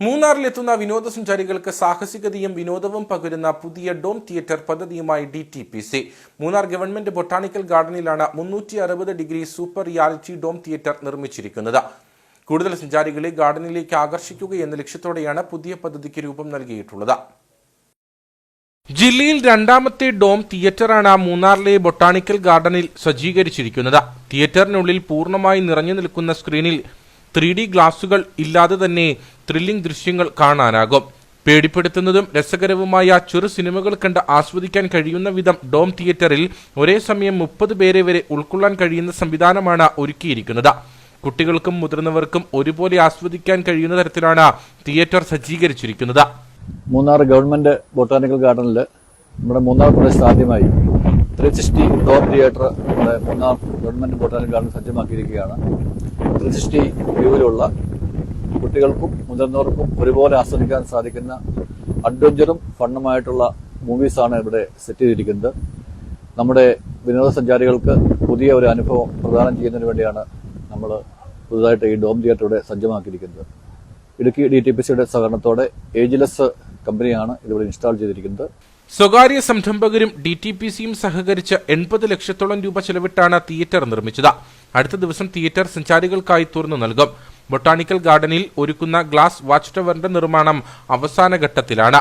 മൂന്നാറിലെത്തുന്ന വിനോദസഞ്ചാരികൾക്ക് സാഹസികതയും വിനോദവും പകരുന്ന പുതിയ ഡോം തിയേറ്റർ പദ്ധതിയുമായി D T P C Munnar government botanical ഗാർഡനിലാണ് മുന്നൂറ്റി അറുപത് degree super reality dome theatre നിർമ്മിച്ചിരിക്കുന്നത്. കൂടുതൽ സഞ്ചാരികളെ ഗാർഡനിലേക്ക് ആകർഷിക്കുക എന്ന ലക്ഷ്യത്തോടെയാണ് പുതിയ പദ്ധതിക്ക് രൂപം നൽകിയിട്ടുള്ളത്. ജില്ലയിൽ രണ്ടാമത്തെ ഡോം തിയേറ്ററാണ് മൂന്നാറിലെ ബൊട്ടാണിക്കൽ ഗാർഡനിൽ സജ്ജീകരിച്ചിരിക്കുന്നത്. തിയേറ്ററിനുള്ളിൽ പൂർണമായി നിറഞ്ഞു നിൽക്കുന്ന സ്ക്രീനിൽ ത്രീ ഡി ഗ്ലാസുകൾ ഇല്ലാതെ തന്നെ ത്രില്ലിംഗ് ദൃശ്യങ്ങൾ കാണാനാകും. പേടിപ്പെടുത്തുന്നതും രസകരവുമായ ചെറു സിനിമകൾ കണ്ട് ആസ്വദിക്കാൻ കഴിയുന്ന വിധം ഡോം തിയേറ്ററിൽ ഒരേ സമയം മുപ്പത് പേരെ വരെ ഉൾക്കൊള്ളാൻ കഴിയുന്ന സംവിധാനമാണ് ഒരുക്കിയിരിക്കുന്നത്. കുട്ടികൾക്കും മുതിർന്നവർക്കും ഒരുപോലെ ആസ്വദിക്കാൻ കഴിയുന്ന തരത്തിലാണ് തിയേറ്റർ സജ്ജീകരിച്ചിരിക്കുന്നത്. മൂന്നാർ ഗവൺമെന്റ് ബൊട്ടാനിക്കൽ ഗാർഡനിൽ നമ്മുടെ മൂന്നാർ പ്രദേശത്ത് ആദ്യമായി ത്രീ സിക്സ്റ്റി ഡോം തിയേറ്റർ നമ്മുടെ മൂന്നാർ ഗവൺമെന്റ് ബോട്ടാനിക് ഗാർഡൻ സജ്ജമാക്കിയിരിക്കുകയാണ്. ത്രീ വ്യൂവിലുള്ള കുട്ടികൾക്കും മുതിർന്നവർക്കും ഒരുപോലെ ആസ്വദിക്കാൻ സാധിക്കുന്ന അഡ്വഞ്ചറും ഫണ്ണുമായിട്ടുള്ള മൂവീസാണ് ഇവിടെ സെറ്റ് ചെയ്തിരിക്കുന്നത്. നമ്മുടെ വിനോദസഞ്ചാരികൾക്ക് പുതിയ ഒരു അനുഭവം പ്രദാനം ചെയ്യുന്നതിന് വേണ്ടിയാണ് നമ്മൾ പുതുതായിട്ട് ഈ ഡോം തിയേറ്റർ ഇവിടെ സജ്ജമാക്കിയിരിക്കുന്നത്. ഇടുക്കി ഡി ടി പി സിയുടെ സഹകരണത്തോടെ ഏജിലസ് കമ്പനിയാണ് ഇതിവിടെ ഇൻസ്റ്റാൾ ചെയ്തിരിക്കുന്നത്. സ്വകാര്യ സംരംഭകരും ഡി ടി പി സിയും സഹകരിച്ച് എൺപത് ലക്ഷത്തോളം രൂപ ചെലവിട്ടാണ് തിയേറ്റർ നിർമ്മിച്ചത്. അടുത്ത ദിവസം തിയേറ്റർ സഞ്ചാരികൾക്കായി തുറന്നു നൽകും. ബൊട്ടാണിക്കൽ ഗാർഡനിൽ ഒരുക്കുന്ന ഗ്ലാസ് വാച്ച് ടവറിന്റെ നിർമ്മാണം അവസാന ഘട്ടത്തിലാണ്.